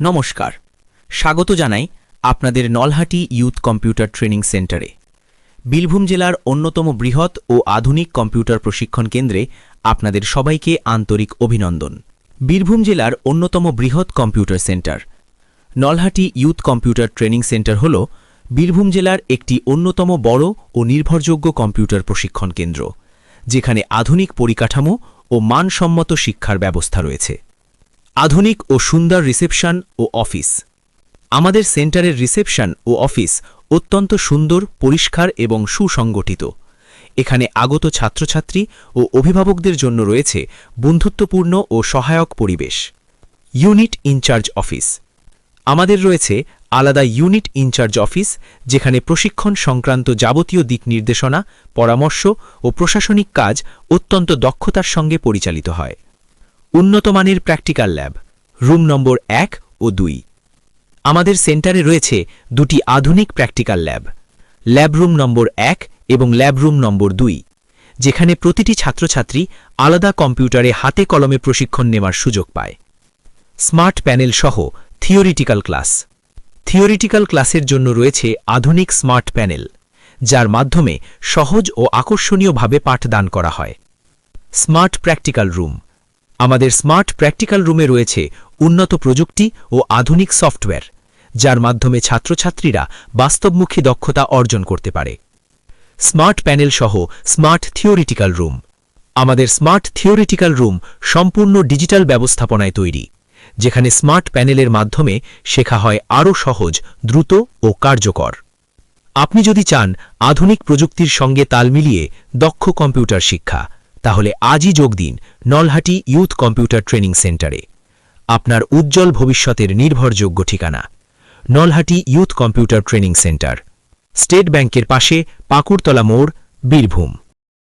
নমস্কার। স্বাগত জানাই আপনাদের নলহাটি ইউথ কম্পিউটার ট্রেনিং সেন্টারে। বীরভূম জেলার অন্যতম বৃহৎ ও আধুনিক কম্পিউটার প্রশিক্ষণ কেন্দ্রে আপনাদের সবাইকে আন্তরিক অভিনন্দন। বীরভূম জেলার অন্যতম বৃহৎ computer centre. Nalhati youth computer training centre হল বীরভূম জেলার একটি অন্যতম বড় ও নির্ভরযোগ্য কম্পিউটার প্রশিক্ষণ কেন্দ্র, যেখানে আধুনিক পরিকাঠামো ও মানসম্মত শিক্ষার ব্যবস্থা রয়েছে। আধুনিক ও সুন্দর রিসেপশন ও অফিস। আমাদের সেন্টারের রিসেপশন ও অফিস অত্যন্ত সুন্দর, পরিষ্কার এবং সুসংগঠিত। এখানে আগত ছাত্রছাত্রী ও অভিভাবকদের জন্য রয়েছে বন্ধুত্বপূর্ণ ও সহায়ক পরিবেশ। Unit in charge office. আমাদের রয়েছে আলাদা ইউনিট ইনচার্জ অফিস, যেখানে প্রশিক্ষণ সংক্রান্ত যাবতীয় দিক নির্দেশনা, পরামর্শ ও প্রশাসনিক কাজ অত্যন্ত দক্ষতার সঙ্গে পরিচালিত হয়। উন্নতমানের প্র্যাকটিক্যাল ল্যাব, রুম নম্বর এক ও দুই। আমাদের সেন্টারে রয়েছে দুটি আধুনিক practical lab lab room number এক এবং ল্যাব রুম নম্বর দুই, যেখানে প্রতিটি ছাত্রছাত্রী আলাদা কম্পিউটারে হাতে কলমে প্রশিক্ষণ নেওয়ার সুযোগ পায়। স্মার্ট প্যানেল সহ থিওরিটিক্যাল ক্লাস। থিওরিটিক্যাল ক্লাসের জন্য রয়েছে আধুনিক স্মার্ট প্যানেল, যার মাধ্যমে সহজ ও আকর্ষণীয়ভাবে পাঠদান করা হয়। স্মার্ট প্র্যাকটিক্যাল রুম আমাদের স্মার্ট প্র্যাকটিক্যাল রুমে রয়েছে উন্নত প্রযুক্তি ও আধুনিক সফটওয়্যার, যার মাধ্যমে ছাত্রছাত্রীরা বাস্তবমুখী দক্ষতা অর্জন করতে পারে। স্মার্ট প্যানেল সহ স্মার্ট থিওরিটিক্যাল রুম। আমাদের স্মার্ট থিওরিটিক্যাল রুম সম্পূর্ণ ডিজিটাল ব্যবস্থাপনায় তৈরি, যেখানে স্মার্ট প্যানেলের মাধ্যমে শেখা হয় আরও সহজ, দ্রুত ও কার্যকর। আপনি যদি চান আধুনিক প্রযুক্তির সঙ্গে তাল মিলিয়ে দক্ষ কম্পিউটার শিক্ষা তাহলে আজই যোগ দিন নলহাটি ইউথ কম্পিউটার ট্রেনিং সেন্টারে। আপনার উজ্জ্বল ভবিষ্যতের নির্ভরযোগ্য ঠিকানা, Nalhati youth computer training centre. State ব্যাংকের পাশে পাকুড়তলা মোড়, বীরভূম।